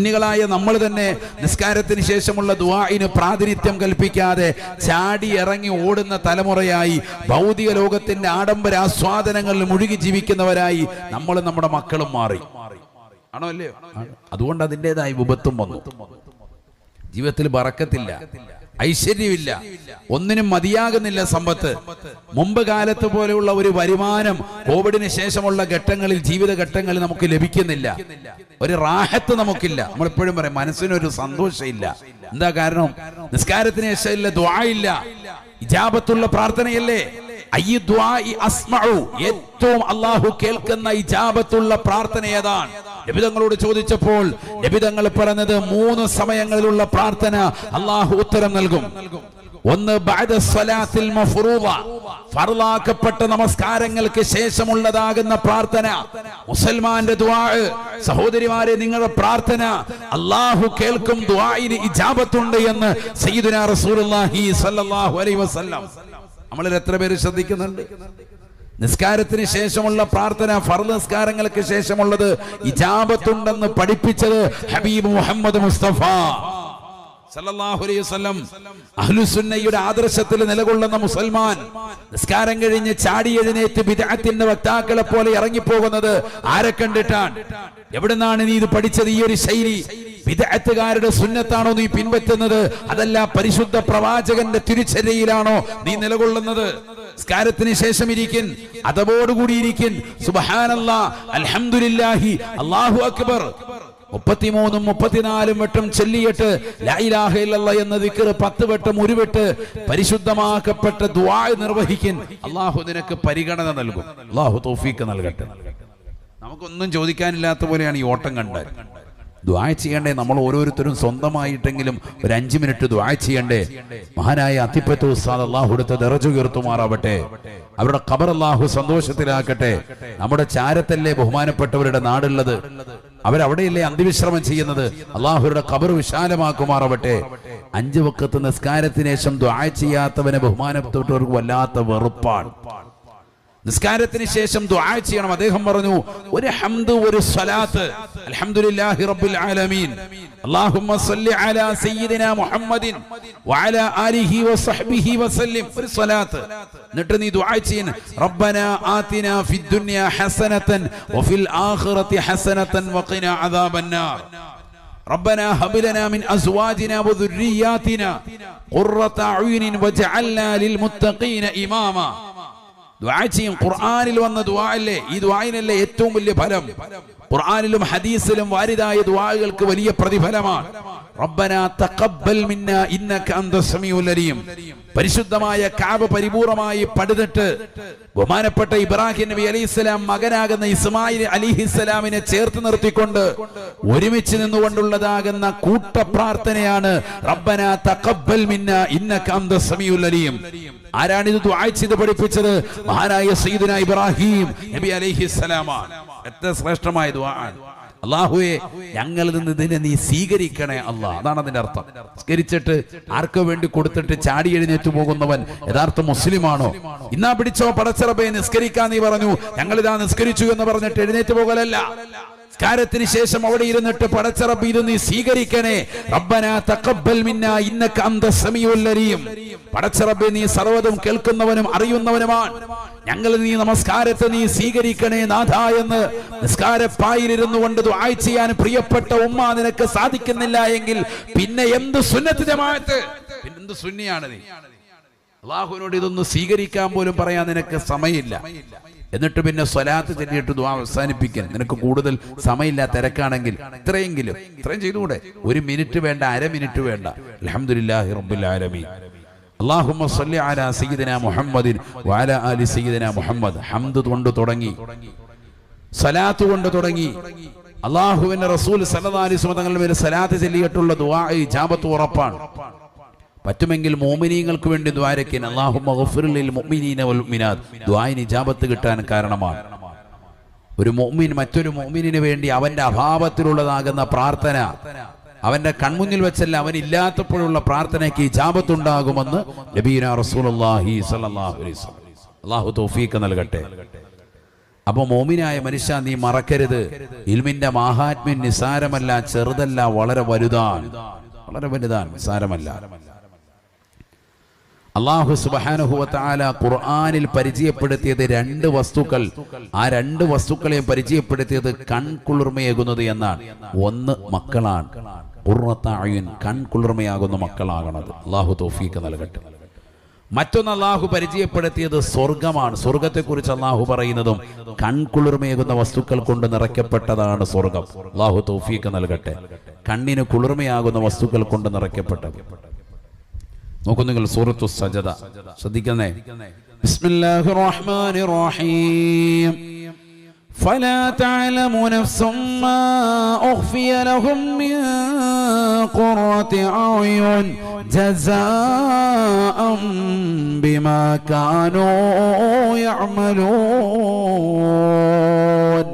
സുന്നികളായ നമ്മൾ തന്നെ നിസ്കാരത്തിന് ശേഷമുള്ള ദുആഇന് പ്രാതിനിധ്യം കൽപ്പിക്കാതെ ചാടി ഇറങ്ങി ഓടുന്ന തലമുറയായി ഭൗതിക ലോകത്തിന്റെ ആഡംബര ആസ്വാദനങ്ങളിൽ മുഴുകി ജീവിക്കുന്നവരായി നമ്മൾ നമ്മുടെ മക്കളും മാറി. ആണോ അല്ലയോ? അതുകൊണ്ട് അതിന്റെതായ വിപത്തും വന്നു. ജീവിതത്തിൽ ബറക്കത്തില്ല. ഐശ്വര്യമില്ല. ഒന്നിനും മതിയാകുന്നില്ല സമ്പത്ത്. മുമ്പ് കാലത്ത് പോലെയുള്ള ഒരു വരുമാനം കോവിഡിന് ശേഷമുള്ള ഘട്ടങ്ങളിൽ ജീവിതഘട്ടങ്ങളിൽ നമുക്ക് ലഭിക്കുന്നില്ല. ഒരു റാഹത്ത് നമുക്കില്ല. നമ്മളെപ്പോഴും പറയും മനസ്സിനൊരു സന്തോഷമില്ല. എന്താ കാരണം? നിസ്കാരത്തിന് ശേഷമില്ല ദ്വായില്ല ഇജാപത്തുള്ള പ്രാർത്ഥനയല്ലേ. ഏറ്റവും അള്ളാഹു കേൾക്കുന്ന ഇജാബത്തുള്ള പ്രാർത്ഥന ഏതാണ്? ലഭിതങ്ങളോട് ചോദിച്ചപ്പോൾ ലഭിതങ്ങൾ പറഞ്ഞത് മൂന്ന് സമയങ്ങളിലുള്ള പ്രാർത്ഥന അള്ളാഹു ഉത്തരം നൽകും. ഒന്ന് ഫർളാക്കപ്പെട്ട നമസ്കാരങ്ങൾക്ക് ശേഷമുള്ളതാകുന്ന പ്രാർത്ഥന. മുസൽമാന്റെ ദുആ സഹോദരിമാരെ നിങ്ങളുടെ പ്രാർത്ഥന അള്ളാഹു കേൾക്കും ദുആഇന് ഇജാബത്തുണ്ട് എന്ന് സയ്യിദുനാ റസൂലുള്ളാഹി സ്വല്ലല്ലാഹു അലൈഹി വസല്ലം. നമ്മളിൽ എത്ര പേര് ശ്രദ്ധിക്കുന്നുണ്ട്? നിസ്കാരത്തിന് ശേഷമുള്ള പ്രാർത്ഥന ഫറു നിസ്കാരങ്ങൾക്ക് ശേഷമുള്ളത് ഇജാബത്തുണ്ടെന്ന് പഠിപ്പിച്ചത് ഹബീബ് മുഹമ്മദ് മുസ്തഫ. അഹ്ലുസുന്നയുടെ ആദർശത്തിൽ നിലകൊള്ളുന്ന മുസൽമാൻ നിസ്കാരം കഴിഞ്ഞ് ചാടി എഴുന്നേറ്റ് വിദഗ്ധത്തിന്റെ വക്താക്കളെ പോലെ ഇറങ്ങിപ്പോകുന്നത് ആരെ കണ്ടിട്ടാണ്? എവിടുന്നാണ് നീ ഇത് പഠിച്ചത് ഈ ഒരു ശൈലി? വിദഗ്ധകാരുടെ സുന്നത്താണോ നീ പിൻപറ്റുന്നത്? അതല്ല പരിശുദ്ധ പ്രവാചകന്റെ തിരിച്ചരയിലാണോ നീ നിലകൊള്ളുന്നത്? സ്കാരത്തിന് ശേഷം ഇരിക്കൻ അതവോടുകൂടി ഇരിക്കൻ. സുബഹാനല്ലാ അൽഹംദുലില്ലാഹി അല്ലാഹു അക്ബർ. മുപ്പത്തിമൂന്നും മുപ്പത്തിനാലും വട്ടം ചെല്ലിയിട്ട് എന്ന ദിക്ർ പത്ത് വട്ടം ഒരു വെട്ട് പരിശുദ്ധമാക്കപ്പെട്ട ദുആ നിർവഹിക്കൻ. അള്ളാഹു നിനക്ക് പരിഗണന നൽകും. അള്ളാഹു തോഫീക്ക് നൽകട്ടെ. നമുക്കൊന്നും ചോദിക്കാനില്ലാത്ത പോലെയാണ് ഈ ഓട്ടം കണ്ടാൽ ദ്വാ ചെയ്യണ്ടേ? നമ്മൾ ഓരോരുത്തരും സ്വന്തമായിട്ടെങ്കിലും ഒരു അഞ്ചു മിനിറ്റ് ദ്വാ ചെയ്യണ്ടേ? മഹാനായ അത്തിപ്പത്ത് ഉസ്താദ് അള്ളാഹു എടുത്ത് ദറജു ഉയർത്തുമാറാവട്ടെ. അവരുടെ ഖബർ അള്ളാഹു സന്തോഷത്തിലാക്കട്ടെ നമ്മുടെ ചാരത്തല്ലേ ബഹുമാനപ്പെട്ടവരുടെ നാടുള്ളത്? അവരവിടെയല്ലേ അന്തിവിശ്രമം ചെയ്യുന്നത്? അള്ളാഹുരുടെ ഖബർ വിശാലമാക്കുമാറാവട്ടെ. അഞ്ചു വക്കത്ത് നിസ്കാരത്തിനേശം ദ്വായ ദ്വാ ചെയ്യാത്തവനെ ബഹുമാനപ്പെട്ടവർക്ക് വല്ലാത്ത വെറുപ്പാണ്. നിസ്കാരത്തിന് ശേഷം ദുആ ചെയ്യണം അദ്ദേഹം പറഞ്ഞു ഒരു ഹംദ് ഒരു സ്വലാത്ത് അൽഹംദുലില്ലാഹി റബ്ബിൽ ആലമീൻ അല്ലാഹുമ്മ സല്ലി അലാ സയ്യിദിന മുഹമ്മദിൻ വഅലാ ആലിഹി വസഹ്ബിഹി വസല്ലിം ഒരു സ്വലാത്ത് എന്നിട്ട് നീ ദുആ ചെയ്യണം റബ്ബന ആതിന ഫിദ് ദുനിയ ഹസനതൻ വഫിൽ ആഖിറതി ഹസനതൻ വഖിന അദാബന്നാർ ربنا هب لنا من ازواجنا وذرياتنا قرة اعين واجعلنا للمتقين اماما ദുആ ചെയ്യും. ഖുർആനിൽ വന്ന ദുആ അല്ലേ? ഈ ദുആയിനല്ലേ ഏറ്റവും വലിയ ഫലം. ഖുർആനിലും ഹദീസിലും വാരിതായ ദുആകൾക്ക് വലിയ പ്രതിഫലമാണ്. റബ്ബന തഖബ്ബൽ മിന്ന ഇന്നക അന്ത സമീഉൽ അലീം. പരിശുദ്ധമായ കാബ പരിപൂർണമായി പടുതിട്ട് ബഹുമാനപ്പെട്ട ഇബ്രാഹിം നബി അലൈഹിസ്സലാം മകനാകുന്ന ഇസ്മായിൽ അലിഹിസ്സലാമിനെ ചേർത്ത് നിർത്തിക്കൊണ്ട് ഒരുമിച്ച് നിന്നുകൊണ്ടുള്ളതാകുന്ന കൂട്ട പ്രാർത്ഥനയാണ് റബ്ബന തഖബ്ബൽ മിന്ന ഇന്നക അന്ത സമീഉൽ അലീം. ആരാണിത് ചെയ്ത് പഠിപ്പിച്ചത്? മഹാനായ സീദന ഇബ്രാഹിം നബി അലൈഹിസ്സലാമാണ് എത്ര ശ്രേഷ്ഠമായ അള്ളാഹുവെ ഞങ്ങളിൽ നിന്ന് ഇതിനെ നീ സ്വീകരിക്കണേ അള്ളാഹ് അതാണ് അതിന്റെ അർത്ഥം. സ്വീകരിച്ചിട്ട് ആർക്ക് വേണ്ടി കൊടുത്തിട്ട് ചാടി എഴുന്നേറ്റ് പോകുന്നവൻ യഥാർത്ഥ മുസ്ലിമാണോ? ഇന്നാ പിടിച്ചോ പടച്ചിറബയെ നിസ്കരിക്കാൻ നീ പറഞ്ഞു. ഞങ്ങളിതാ നിസ്കരിച്ചു എന്ന് പറഞ്ഞിട്ട് എഴുന്നേറ്റ് പോകലല്ല. നിസ്കാരത്തിന് ശേഷം അവിടെ ഇരുന്നിട്ട് പടച്ചറപ്പ് ഇത് നീ സ്വീകരിക്കണേ. റബ്ബന തഖബ്ബൽ മിന്ന ഇന്നക അന്ത സമീഉൽ അലീം. പടച്ചിറബെ നീ സർവതും കേൾക്കുന്നവനും അറിയുന്നവനുമാണ്. ഞങ്ങൾ നീ നമസ്കാരത്തെ നീ സ്വീകരിക്കണേ നാഥ എന്ന് നിസ്കാരപ്പായിലിരുന്നു കൊണ്ട് ദുആ ചെയ്യാൻ പ്രിയപ്പെട്ട ഉമ്മ നിനക്ക് സാധിക്കുന്നില്ല എങ്കിൽ പിന്നെ എന്ത് സുന്നത്ത് ജമാഅത്ത്? പിന്നെ എന്ത് സുന്നിയാണ് നീ? അള്ളാഹുവിനോട് ഇതൊന്ന് സ്വീകരിക്കാൻ പോലും പറയാൻ നിനക്ക് സമയമില്ല. എന്നിട്ട് പിന്നെ സ്വലാത്ത് ചെല്ലിയിട്ട് ദുആ അവസാനിപ്പിക്കാൻ. നിനക്ക് കൂടുതൽ സമയമില്ല തിരക്കാണെങ്കിൽ. ഇത്രയെങ്കിലും. ഇത്രയും ചെയ്തുകൂടെ? ഒരു മിനിറ്റ് വേണ്ട അര മിനിറ്റ് വേണ്ട. അൽഹംദുലില്ലാഹി റബ്ബിൽ ആലമീൻ. അല്ലാഹുമ്മ സല്ലി അലാ സയ്യിദിന മുഹമ്മദിൻ വാല ആലി സയ്യിദന മുഹമ്മദ്. ഹംദ് കൊണ്ട് തുടങ്ങി. സലാത്ത് കൊണ്ട് തുടങ്ങി. അള്ളാഹുവിന്റെ റസൂൽ സല്ലല്ലാഹു അലൈഹി വസല്ലം തങ്ങളുടെ മേൽ സലാത്ത് ചൊല്ലിയിട്ടുള്ള ദുആ ഇജാബത്ത് ഉറപ്പാണ്. പറ്റുമെങ്കിൽ മോമിനീങ്ങൾക്ക് വേണ്ടി ദ്വാരക്കിൻ. അള്ളാഹു ദുആയിന് ഇജാബത്ത് കിട്ടാൻ കാരണമാണ്. ഒരു മുഅ്മിൻ മറ്റൊരു മുഅ്മിനിന് വേണ്ടി അവന്റെ അഭാവത്തിലുള്ളതാകുന്ന പ്രാർത്ഥന അവന്റെ കൺമുന്നിൽ വെച്ചല്ല അവൻ ഇല്ലാത്തപ്പോഴുള്ള പ്രാർത്ഥനയ്ക്ക് ഇജാബത്ത് ഉണ്ടാകുമെന്ന് നബീന അള്ളാഹു തൗഫീഖ് നൽകട്ടെ. അപ്പൊ മോമിനായ മനുഷ്യ നീ മറക്കരുത്. ഇൽമിന്റെ മാഹാത്മ്യം നിസാരമല്ല ചെറുതല്ല വളരെ വലുതാണ്. വളരെ വലുതാണ് നിസാരമല്ല. അള്ളാഹു സുബാനുഹുവത്താല ഖുർആാനിൽ പരിചയപ്പെടുത്തിയത് രണ്ട് വസ്തുക്കൾ. ആ രണ്ട് വസ്തുക്കളെയും പരിചയപ്പെടുത്തിയത് കൺകുളിർമയേകുന്നത് എന്നാണ്. ഒന്ന് മക്കളാണ്. കൺകുളിർമയാകുന്ന മക്കളാകണത്. അള്ളാഹു തോഫീക്ക് നൽകട്ടെ. മറ്റൊന്ന് അള്ളാഹു പരിചയപ്പെടുത്തിയത് സ്വർഗമാണ് സ്വർഗത്തെക്കുറിച്ച് അള്ളാഹു പറയുന്നതും കൺകുളിർമയേകുന്ന വസ്തുക്കൾ കൊണ്ട് നിറയ്ക്കപ്പെട്ടതാണ് സ്വർഗം അള്ളാഹു തോഫീക്ക് നൽകട്ടെ. കണ്ണിന് കുളിർമയാകുന്ന വസ്തുക്കൾ കൊണ്ട് നിറയ്ക്കപ്പെട്ടത്. നോക്കൂ നിങ്ങൾ സൂറത്തു സജദ ശ്രദ്ധിക്കുന്നേ ബിസ്മില്ലാഹിർ റഹ്മാനിർ റഹീം فلا تعلم نفس ما أخفي لهم من قرة أعين جزاء بما كانوا يعملون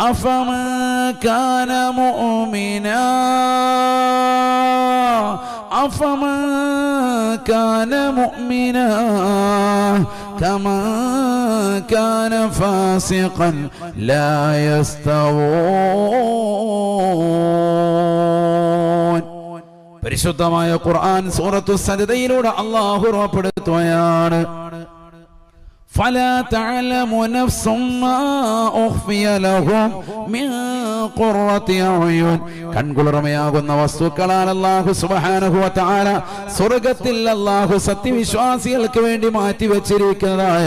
أفمن كان مؤمنا أفمن كان مؤمنا كمن كان فاسقا لا يستوون പരിശുദ്ധമായ ഖുർആൻ സൂറത്തു സജദയിലൂടെ അള്ളാഹു ഉറപ്പെടുത്തുകയാണ് فلا تعلم نفس ما أخفي لهم من قرة أعين കൺകുളിർമയാകുന്ന വസ്തുക്കളാൽ അല്ലാഹു സുബ്ഹാനഹു വ തആല സ്വർഗ്ഗത്തിൽ അല്ലാഹു സത്യവിശ്വാസികൾക്ക് വേണ്ടി മാറ്റി വെച്ചിരിക്കുന്നതായ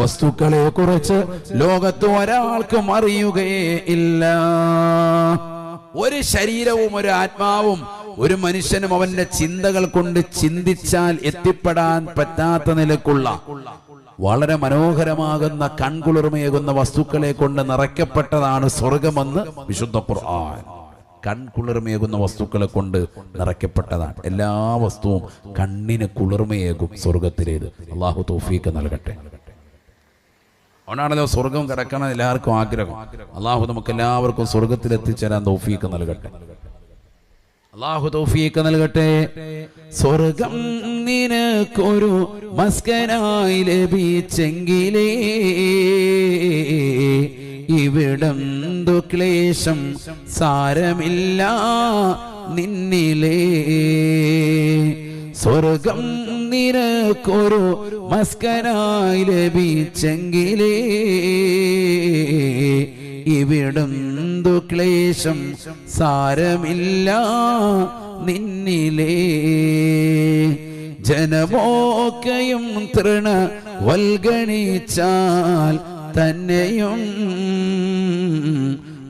വസ്തുക്കളെ കുറിച്ച് ലോകത്ത് ഒരാൾക്കും അറിയുകയേ ഇല്ല ഒരു ശരീരവും ഒരു ആത്മാവും ഒരു മനുഷ്യനും അവന്റെ ചിന്തകൾ കൊണ്ട് ചിന്തിച്ചാൽ എത്തിപ്പെടാൻ പറ്റാത്ത നിലക്കുള്ള വളരെ മനോഹരമാകുന്ന കൺകുളിർമയേകുന്ന വസ്തുക്കളെ കൊണ്ട് നിറയ്ക്കപ്പെട്ടതാണ് സ്വർഗമെന്ന് വിശുദ്ധ ഖുർആൻ. കൺകുളിർമയേകുന്ന വസ്തുക്കളെ കൊണ്ട് നിറയ്ക്കപ്പെട്ടതാണ്. എല്ലാ വസ്തുവും കണ്ണിന് കുളിർമയേകും സ്വർഗത്തിലേത്. അള്ളാഹു തോഫീക്ക് നൽകട്ടെ. അതുകൊണ്ടാണല്ലോ സ്വർഗം കിടക്കണം എല്ലാവർക്കും ആഗ്രഹം. അള്ളാഹു നമുക്ക് എല്ലാവർക്കും സ്വർഗത്തിൽ എത്തിച്ചേരാൻ തോഫീക്ക് നൽകട്ടെ. അള്ളാഹു തൗഫീക്ക് നൽകട്ടെ. സ്വർഗം നിനക്കൊരു മസ്കനായി ലഭിച്ചെങ്കിലേ ഇവിടം ക്ലേശം സാരമില്ല നിന്നിലേ. സ്വർഗം നിനക്കൊരു മസ്കനായി ലഭിച്ചെങ്കിലേ ഇവിടം ക്ലേശം? സാരമില്ല നിന്നിലേ. ജനമോക്കയും തൃണ വൽഗണിച്ചാൽ തന്നെയും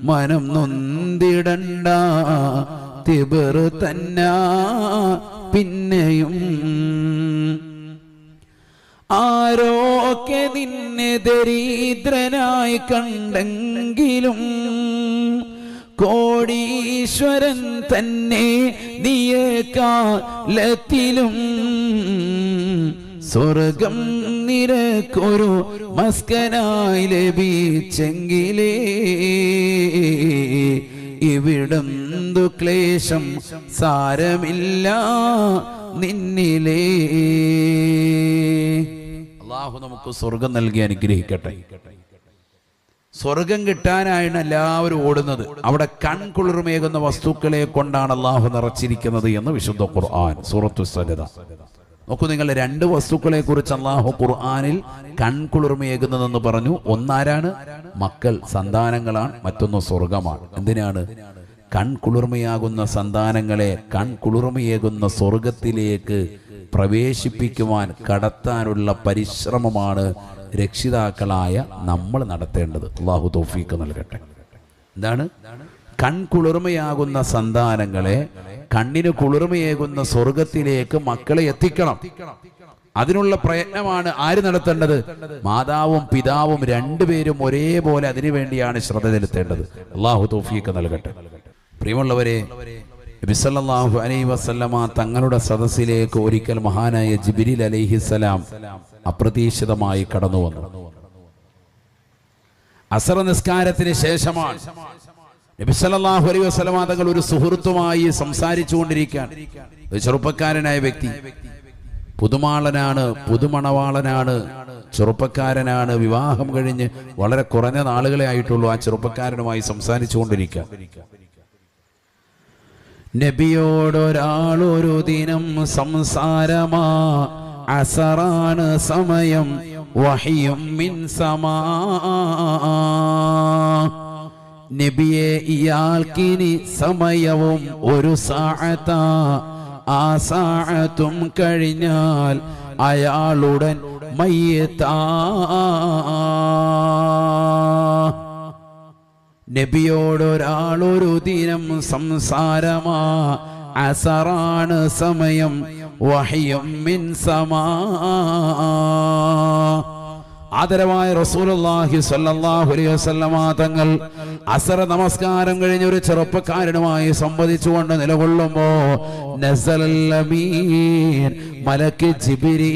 മനം നൊന്തിടണ്ട. തിബർ തന്ന പിന്നെയും. ആരോക്കെ നിന്നെ ദരിദ്രനായി കണ്ടെങ്കിലും കോടീശ്വരൻ തന്നെ നീയക്കാലത്തിലും സ്വർഗം നിരക്കൊരു മസ്കനായി ലഭിച്ചെങ്കിലേ ഇവിടം ക്ലേശം സാരമില്ല നിന്നിലേ. അള്ളാഹു നമുക്ക് സ്വർഗം നൽകി അനുഗ്രഹിക്കട്ടെ. സ്വർഗം കിട്ടാനായാണ് എല്ലാവരും ഓടുന്നത്. അവിടെ കൺകുളിർമേകുന്ന വസ്തുക്കളെ കൊണ്ടാണ് അള്ളാഹു നിറച്ചിരിക്കുന്നത് എന്ന് വിശുദ്ധ ഖുർആൻ സൂറത്തു സജദ. നോക്കൂ നിങ്ങൾ രണ്ട് വസ്തുക്കളെ കുറിച്ച് അള്ളാഹു ഖുർആനിൽ കൺകുളിർമയേകുന്നതെന്ന് പറഞ്ഞു. ഒന്നാരാണ്? മക്കൾ സന്താനങ്ങളാണ്. മറ്റൊന്ന് സ്വർഗമാണ്. എന്തിനാണ്? കൺകുളിർമയാകുന്ന സന്താനങ്ങളെ കൺകുളിർമയേകുന്ന സ്വർഗത്തിലേക്ക് പ്രവേശിപ്പിക്കുവാൻ കടത്താനുള്ള പരിശ്രമമാണ് രക്ഷിതാക്കളായ നമ്മൾ നടത്തേണ്ടത്. അള്ളാഹു തോഫീക്ക് നൽകട്ടെ. എന്താണ്? കൺകുളിർമയാകുന്ന സന്താനങ്ങളെ കണ്ണിന് കുളിർമയേകുന്ന സ്വർഗത്തിലേക്ക് മക്കളെ എത്തിക്കണം. അതിനുള്ള പ്രയത്നമാണ് ആര് നടത്തേണ്ടത്? മാതാവും പിതാവും രണ്ടുപേരും ഒരേപോലെ അതിനുവേണ്ടിയാണ് ശ്രദ്ധ ചെലുത്തേണ്ടത്. അള്ളാഹു തോഫിയൊക്കെ നൽകട്ടെ. പ്രിയമുള്ളവരെ നബിസല്ലാഹു അലൈ വസല്ലമ തങ്ങളുടെ സദസ്സിലേക്ക് ഒരിക്കൽ മഹാനായ ജിബിരിൽ അലൈഹിസലാം അപ്രതീക്ഷിതമായി കടന്നു വന്നു. അസറ നിസ്കാരത്തിന് ശേഷമാണ് നബിസല്ലാഹു അലൈ വസ്ലമ തങ്ങൾ ഒരു സുഹൃത്തുമായി സംസാരിച്ചു കൊണ്ടിരിക്കാൻ ചെറുപ്പക്കാരനായ വ്യക്തി. പുതുമാളനാണ് പുതുമണവാളനാണ് ചെറുപ്പക്കാരനാണ്. വിവാഹം കഴിഞ്ഞ് വളരെ കുറഞ്ഞ നാളുകളെ ആയിട്ടുള്ളൂ ആ ചെറുപ്പക്കാരനുമായി സംസാരിച്ചുകൊണ്ടിരിക്കുക. നബിയോടൊരാളൊരു ദിനം സംസാരമാ. അസറാണ് സമയം വഹിയും മിൻ സമാ. നബിയെ ഇയാൾക്കിനി സമയവും ഒരു സാഴത്ത ആ സാഴത്തും കഴിഞ്ഞാൽ അയാളുടൻ മയ്യത്താ. നബിയോടൊരാളൊരു ദിനം സംസാരമാ. അസറാണ് സമയം വഹിയും മിൻ സമാ. ആദരവായ റസൂലുള്ളാഹി സ്വല്ലല്ലാഹു അലൈഹി വസല്ലമ തങ്ങൾ അസർ നമസ്കാരം കഴിഞ്ഞ ഒരു ചെറുപ്പക്കാരനുമായി സംവദിച്ചുകൊണ്ട് നിലകൊള്ളുമ്പോ നസലമീൻ മലക്ക് ജിബ്രീൽ.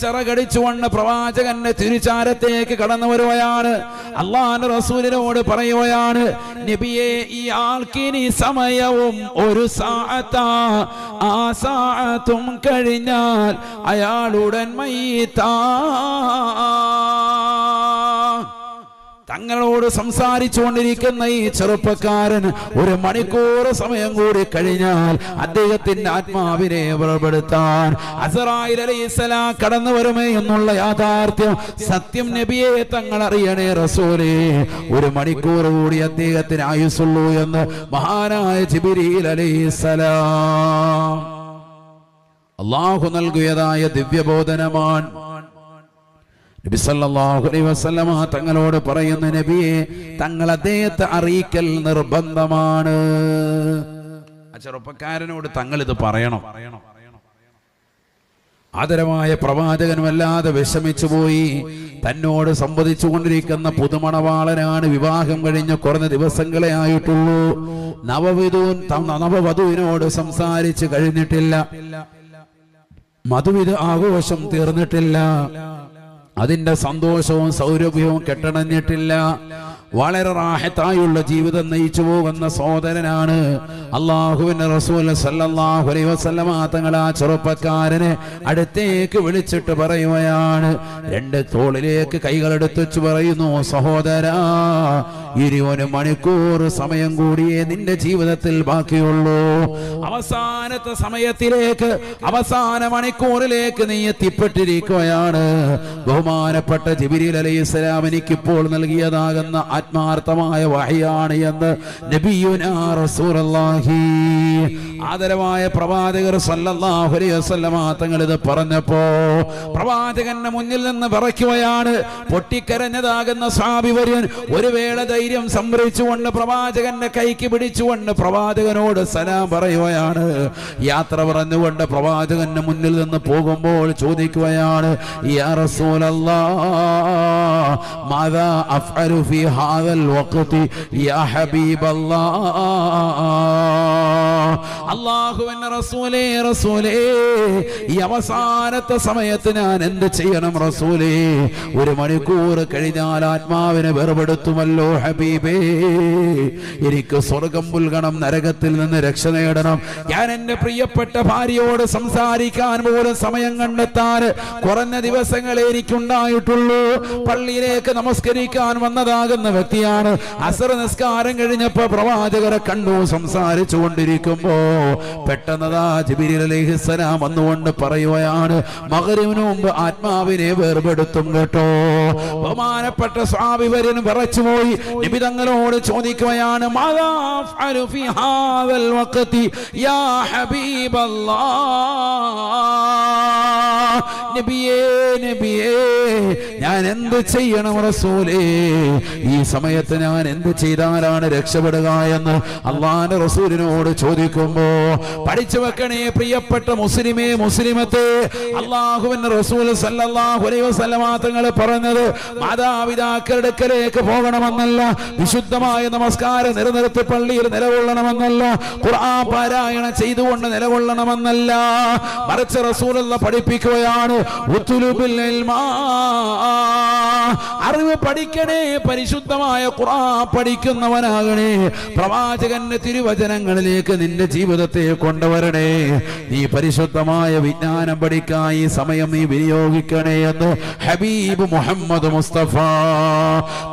ചിറകടിച്ചുകൊണ്ട് പ്രവാചകന്റെ തിരുചാരത്തേക്ക് കടന്നു വരുകയാണ്. അള്ളാന്റെ റസൂലിനോട് പറയുകയാണ് നബിയെ ഈ ആൾക്കിനി സമയവും ഒരു സാഅത്താ. ആ സാഅത്തും കഴിഞ്ഞാൽ അയാളുടൻ മയ്യത്താ. തങ്ങളോട് സംസാരിച്ചുകൊണ്ടിരിക്കുന്ന ഈ ചെറുപ്പക്കാരൻ ഒരു മണിക്കൂർ സമയം കൂടി കഴിഞ്ഞാൽ അദ്ദേഹത്തിന്റെ ആത്മാവിനെ പുറപ്പെടുത്താൻ അസറായിലിസല കടന്നു വരുമേ എന്നുള്ള യാഥാർത്ഥ്യം സത്യം നബിയെ തങ്ങൾ അറിയണേ റസൂലേ. ഒരു മണിക്കൂർ കൂടി അദ്ദേഹത്തിന് ആയുസുള്ളൂ എന്ന് മഹാനായ ജിബിരിയിൽ അലൈഹിസ്സലാം അള്ളാഹു നൽകിയതായ ദിവ്യബോധനമാണ് തങ്ങളോട് പറയുന്ന നബിയെ തങ്ങൾ അദ്ദേഹത്തെ അറിയിക്കൽ നിർബന്ധമാണ്. ചെറുപ്പക്കാരനോട് തങ്ങൾ ഇത് പറയണം. ആദരമായ പ്രവാചകൻ വല്ലാതെ വിഷമിച്ചു പോയി. തന്നോട് സംവദിച്ചു കൊണ്ടിരിക്കുന്ന പുതുമണവാളനാണ് വിവാഹം കഴിഞ്ഞ കുറഞ്ഞ ദിവസങ്ങളെ ആയിട്ടുള്ളൂ. നവവിധു നവവധുവിനോട് സംസാരിച്ച് കഴിഞ്ഞിട്ടില്ല. മധുവിധ ആഘോഷം തീർന്നിട്ടില്ല. അതിന്റെ സന്തോഷവും സൗരഭ്യവും കെട്ടണഞ്ഞിട്ടില്ല. വളരെ റാഹത്തായുള്ള ജീവിതം നയിച്ചു പോകുന്ന സഹോദരനാണ് അള്ളാഹുവിന്റെ റസൂൽ സല്ലല്ലാഹു അലൈഹി വസല്ലമ. തങ്ങൾ ആ ചെറുപ്പക്കാരനെ അടുത്തേക്ക് വിളിച്ചിട്ട് പറയുകയാണ്. രണ്ട് തോളിലേക്ക് കൈകളെടുത്തു പറയുന്നു സഹോദര ഇരുപത് മണിക്കൂർ സമയം കൂടിയേ നിന്റെ ജീവിതത്തിൽ ബാക്കിയുള്ളൂ. അവസാനത്തെ സമയത്തിലേക്ക് അവസാന മണിക്കൂറിലേക്ക് നീ എത്തിപ്പെട്ടിരിക്കുകയാണ്. ബഹുമാനപ്പെട്ട ജിബിരിൽ അലൈഹി സ്വലാം എനിക്കിപ്പോൾ നൽകിയതാകുന്ന ആത്മാർത്ഥമായ വഹയാണ് എന്ന് ആദരവായ പ്രവാചകർ തങ്ങൾ ഇത് പറഞ്ഞപ്പോ പ്രവാചകന്റെ മുന്നിൽ നിന്ന് വിറയ്ക്കുകയാണ്. പൊട്ടിക്കരഞ്ഞതാകുന്ന സ്വാഭിവര്യൻ ഒരു വേള ധൈര്യം സംഭരിച്ചുകൊണ്ട് പ്രവാചകന്റെ കൈക്ക് പിടിച്ചുകൊണ്ട് പ്രവാചകനോട് സലാം പറയുകയാണ്. യാത്ര പറഞ്ഞുകൊണ്ട് പ്രവാചകന്റെ മുന്നിൽ നിന്ന് പോകുമ്പോൾ ചോദിക്കുകയാണ് യാ റസൂലല്ലാ മാതാ ഫീ ഹാദൽ വഖ്തി യാ ഹബീബല്ലാ അള്ളാഹുവിന്റെ റസൂലേ റസൂലേ ഈ അവസാനത്തെ സമയത്ത് ഞാൻ എന്ത് ചെയ്യണം റസൂലേ? ഒരു മണിക്കൂർ കഴിഞ്ഞാൽ ആത്മാവിനെ വേർപെടുത്തുമല്ലോ ഹബീബേ. എനിക്ക് സ്വർഗം പുൽകണം നരകത്തിൽ നിന്ന് രക്ഷ നേടണം. ഞാൻ എന്റെ പ്രിയപ്പെട്ട ഭാര്യയോട് സംസാരിക്കാൻ പോലും സമയം കണ്ടെത്താൻ കുറഞ്ഞ ദിവസങ്ങളെ എനിക്കുണ്ടായിട്ടുള്ളൂ. പള്ളിയിലേക്ക് നമസ്കരിക്കാൻ വന്നതാകുന്ന വ്യക്തിയാണ് അസർ നിസ്കാരം കഴിഞ്ഞപ്പോ പ്രവാചകരെ കണ്ടു സംസാരിച്ചു കൊണ്ടിരിക്കുമ്പോ പെട്ടെന്നതാ ജിബിരി അലൈഹിസ്സലാം വന്നുകൊണ്ട് പറയുകയാണ് മഗ്രിബിന് മുമ്പ് ആത്മാവിനെ വേർപെടുത്തും കേട്ടോ. ബഹുമാനപ്പെട്ട സ്വാഭിവരൻ വിറച്ചുപോയി നബി തങ്ങളോട് ചോദിക്കുകയാണ് യാ നബിയേ നബിയേ ഞാൻ എന്ത് ചെയ്യണം റസൂലേ? ഈ സമയത്ത് ഞാൻ എന്ത് ചെയ്താലാണ് രക്ഷപ്പെടുക എന്ന് അള്ളാന്റെ റസൂലിനോട് ചോദിക്കുമ്പോ പഠിച്ചു വെക്കണേ പ്രിയപ്പെട്ട മുസ്ലിമേ മുസ്ലിമത്തെ അള്ളാഹുവിന്റെ റസൂൽ സല്ലല്ലാഹു അലൈഹി വസല്ലമ തങ്ങൾ പറഞ്ഞത് മാതാപിതാക്കളുടെ അടുക്കലേക്ക് പോകണമെന്നല്ല വിശുദ്ധമായ നമസ്കാരം നിലനിർത്തി പള്ളിയിൽ നിലകൊള്ളണമെന്നല്ല ഖുർആൻ പാരായണം ചെയ്തുകൊണ്ട് നിലകൊള്ളണമെന്നല്ല മറിച്ച് റസൂൽ പഠിപ്പിക്കുകയാണ്. അറിവ് പഠിക്കണേ പരിശുദ്ധമായ ഖുർആൻ പഠിക്കുന്നവനാകണേ. പ്രവാചകന്റെ തിരുവചനങ്ങളിലേക്ക് നിന്റെ ജീവിതത്തെ കൊണ്ടുവരണേ. നീ പരിശുദ്ധമായ വിജ്ഞാനം പഠിക്കായി സമയം നീ വിനിയോഗിക്കണേ എന്ന് ഹബീബ് മുഹമ്മദ് മുസ്തഫ.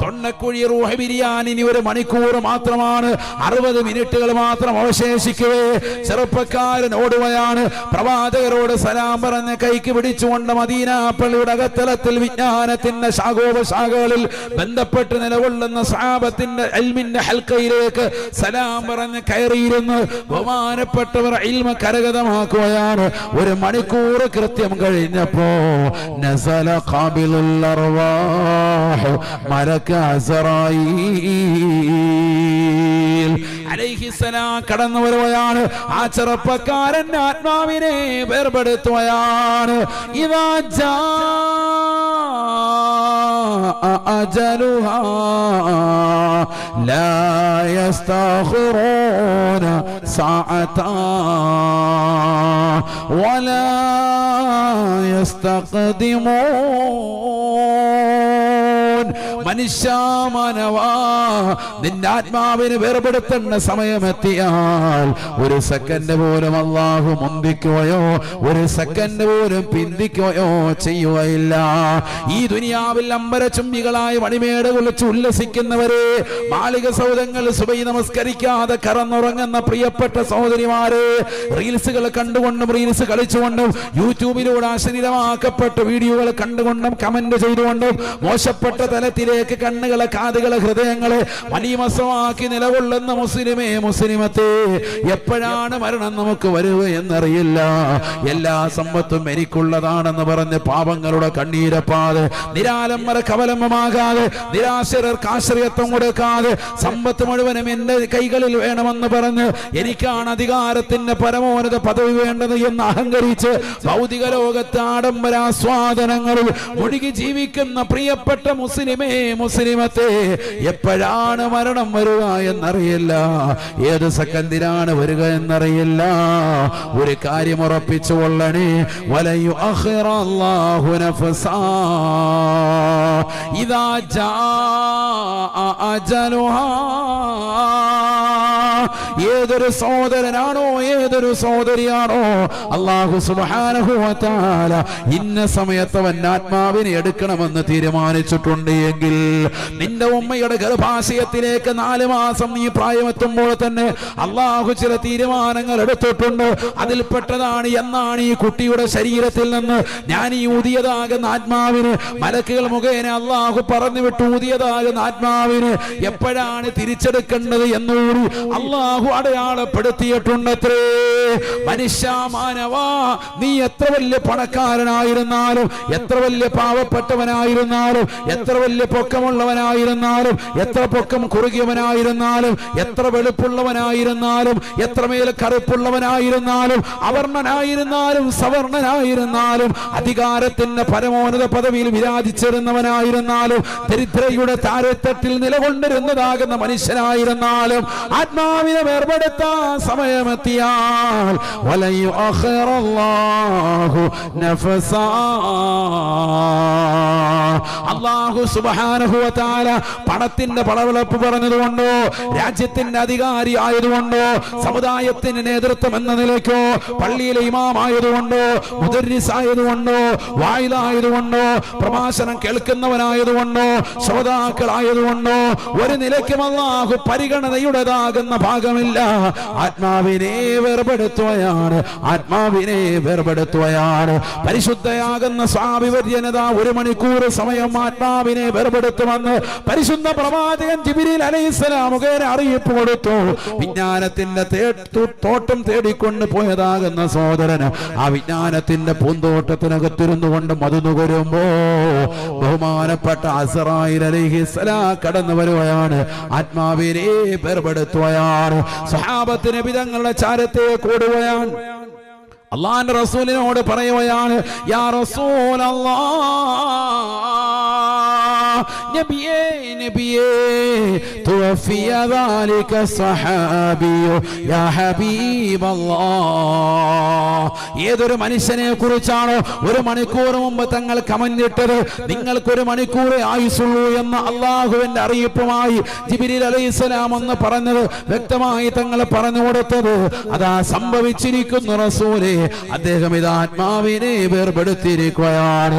തൊണ്ണക്കുഴി റൂഹ ബിരിയാണി ഇനി ഒരു മണിക്കൂർ മാത്രമാണ്. അറുപത് മിനിറ്റുകൾ മാത്രം അവശേഷിക്കവേ. ചെറുപ്പക്കാരൻ ഓടുകയാണ്. പ്രവാചകരോട് സലാം പറഞ്ഞ് കൈക്ക് പിടിച്ചുകൊണ്ട് മദീന പള്ളിയുടെ അകത്തലത്തിൽ വിജ്ഞാനത്തിന്റെ ശാഖോപശാഖകളിൽ ബന്ധപ്പെട്ട് നിലകൊള്ളുന്ന സഹാബത്തിന്റെ അൽമിന്റെ ഹൽക്കയിലേക്ക് സലാം പറഞ്ഞ് കയറിയിരുന്ന് ബഹുമാനപ്പെട്ടവർ ഇൽമ കരഗതമാക്കുകയാണ്. ഒരു മണിക്കൂർ കൃത്യം കഴിഞ്ഞപ്പോ നസല അലൈഹിസ്സലാം കടന്നു വരുവയാണ് ആ ചെറുപ്പക്കാരൻ ആത്മാവിനെ വേർപെടുത്തുകയാണ്. ഇവാ أجلها لا يستأخرون ساعة ولا يستقدمون മനുഷ്യാമാനവാ. നിന്റെ ആത്മാവിന് വേർപെടുത്തേണ്ട സമയമെത്തിയാൽ ഒരു സെക്കൻഡ് പോലും അള്ളാഹു മുന്തിക്കുകയോ ഒരു സെക്കൻഡ് പോലും പിന്തിക്കുകയോ ചെയ്യുകയില്ല. ഈ ദുനിയാവിൽ അമ്പരചുംബികളായ മണിമേട് കുളിച്ച് ഉല്ലസിക്കുന്നവരെ മാളിക സൗദങ്ങൾ സുബൈ നമസ്കരിക്കാതെ കറന്നുറങ്ങുന്ന പ്രിയപ്പെട്ട സഹോദരിമാരെ റീൽസുകൾ കണ്ടുകൊണ്ടും റീൽസ് കളിച്ചുകൊണ്ടും യൂട്യൂബിലൂടെ അശ്ലീലമാക്കപ്പെട്ട വീഡിയോകൾ കണ്ടുകൊണ്ടും കമന്റ് ചെയ്തുകൊണ്ടും മോശപ്പെട്ട തലത്തിലേക്ക് കണ്ണുകളെ കാതുകളെ ഹൃദയങ്ങളെ മണിമസമാക്കി നിലകൊള്ളുന്ന മുസ്ലിമേ മുസ്ലിമത്തെ എപ്പോഴാണ് മരണം നമുക്ക് വരുക എന്നറിയില്ല. എല്ലാ സമ്പത്തും എനിക്കുള്ളതാണെന്ന് പറഞ്ഞ് പാപങ്ങളുടെ കണ്ണീരപ്പാതെ നിരാലംബര കവലംബമാകാതെ നിരാശരർക്ക് ആശ്രയത്വം കൊടുക്കാതെ സമ്പത്ത് മുഴുവനും എന്റെ കൈകളിൽ വേണമെന്ന് പറഞ്ഞ് എനിക്കാണ് അധികാരത്തിന്റെ പരമോന്നത പദവി വേണ്ടത് എന്ന് അഹങ്കരിച്ച് ഭൗതിക ലോകത്തെ ആഡംബരാസ്വാദനങ്ങളിൽ മുഴുകി ജീവിക്കുന്ന പ്രിയപ്പെട്ട മുസ്ലിമേ മുസ്ലിമത്തെ എപ്പോഴാണ് മരണം വരിക എന്നറിയില്ല. ഏത് സെക്കൻഡിലാണ് വരിക എന്നറിയില്ല. ഒരു കാര്യം ഉറപ്പിച്ചു കൊള്ളണേ. വലയു ജാ അജലുഹാ. ഏതൊരു സഹോദരനാണോ ഏതൊരു സഹോദരിയാണോ അള്ളാഹു സുബാനഹുവത്താല ഇന്ന സമയത്ത് അവൻ ആത്മാവിനെ എടുക്കണമെന്ന് തീരുമാനിച്ചിട്ടുണ്ട് എങ്കിൽ നിന്റെ ഉമ്മയുടെ ഗർഭാശയത്തിലേക്ക് നാല് മാസം നീ പ്രായമെത്തുമ്പോൾ തന്നെ അള്ളാഹു ചില തീരുമാനങ്ങൾ എടുത്തിട്ടുണ്ട്. അതിൽപ്പെട്ടതാണ് എന്നാണ് ഈ കുട്ടിയുടെ ശരീരത്തിൽ നിന്ന് ഞാൻ ഈ ഊതിയതാകുന്ന ആത്മാവിന് മലക്കുകൾ മുഖേന അള്ളാഹു പറഞ്ഞു വിട്ടു ഊതിയതാകുന്ന ആത്മാവിന് എപ്പോഴാണ് തിരിച്ചെടുക്കേണ്ടത് എന്നൂറി അള്ളാഹു അടയാളപ്പെടുത്തിയിട്ടുണ്ടത്രേ. മനുഷ്യ മാനവാ നീ എത്ര വലിയ പണക്കാരനായിരുന്നാലും എത്ര വലിയ പാവപ്പെട്ടവനായിരുന്നാലും എത്ര വലിയ പൊക്കമുള്ളവനായിരുന്നാലും എത്ര പൊക്കം കുറുകിയവനായിരുന്നാലും എത്ര വെളുപ്പുള്ളവനായിരുന്നാലും എത്രമേൽ കറുപ്പുള്ളവനായിരുന്നാലും അവർണനായിരുന്നാലും സവർണനായിരുന്നാലും അധികാരത്തിന്റെ പരമോന്നത പദവിയിൽ വിരാജിച്ചിരുന്നവനായിരുന്നാലും ദരിദ്രയുടെ താരത്തട്ടിൽ നിലകൊണ്ടിരുന്നതാകുന്ന മനുഷ്യനായിരുന്നാലും ആത്മാവിനെ വേർപെടുത്താൻ സമയമെത്തിയാൽ നഫസാ. അള്ളാഹു സുബ്ഹാനഹു പണത്തിന്റെ പളവിളപ്പ് പറഞ്ഞതുകൊണ്ടോ രാജ്യത്തിന്റെ അധികാരി ആയതുകൊണ്ടോ സമുദായത്തിന് നേതൃത്വം എന്ന നിലയ്ക്കോ പള്ളിയിലെ ഇമാമായതുകൊണ്ടോ മുദരിസ് ആയതുകൊണ്ടോ വായിലായതുകൊണ്ടോ പ്രഭാഷണം കേൾക്കുന്നവനായതുകൊണ്ടോ ശ്രോതാക്കളായതുകൊണ്ടോ ഒരു നിലയ്ക്കും അള്ളാഹു പരിഗണനയുടേതാകുന്ന ഭാഗമില്ല. ആത്മാവിനെ വേർപെടുത്തുകയാണ് ആത്മാവിനെ വേർപെടുത്തുകയാണ് പരിശുദ്ധയാകുന്ന സ്വാഭിവര്യനത ഒരു മണിക്കൂർ സമയം ആത്മാവിനെ വേർപെടുത്തുമെന്ന് പരിശുദ്ധ പ്രവാചകൻ ജിബിരിൽ അലൈഹിസ്സലാം മുഖേന അറിയിപ്പ് കൊടുത്തു. വിജ്ഞാനത്തിന്റെ തോട്ടം തേടിക്കൊണ്ട് പോയതാകുന്ന സഹോദരൻ ആ വിജ്ഞാനത്തിന്റെ പൂന്തോട്ടത്തിനകത്തിരുന്നു കൊണ്ട് മധു നുകരുമ്പോ ബഹുമാനപ്പെട്ട അസറായിൽ അലൈഹിസ്സലാം കടന്നു വരുവയാണ് ആത്മാവിനെ പേർപ്പെടുത്തുകയാണ് സഹാബത്തിന് വിധങ്ങളുടെ ചാരത്തെ കൂടുകയാണ്. അള്ളാന്റെ റസൂലിനോട് പറയുകയാണ് യാ റസൂൽ നബിയേ നബിയേ തുവഫിയ ذلك الصحابي يا حبيب الله ഏതൊരു മനുഷ്യനെ കുറിച്ചാണോ ഒരു മണിക്കൂർ മുമ്പ് തങ്ങൾ കമഞ്ഞിട്ടത് നിങ്ങൾക്കൊരു മണിക്കൂറേ ആയുസുള്ളൂ എന്ന അള്ളാഹുവിന്റെ അറിയിപ്പുമായി ജിബിരിൽ അലൈഹിസ്സലാം എന്ന് പറഞ്ഞത് വ്യക്തമായി തങ്ങൾ പറഞ്ഞു കൊടുത്തത് അതാ സംഭവിച്ചിരിക്കുന്നു റസൂലെ അദ്ദേഹം ഇത് ആത്മാവിനെ വേർപെടുത്തിയിരിക്കുകയാണ്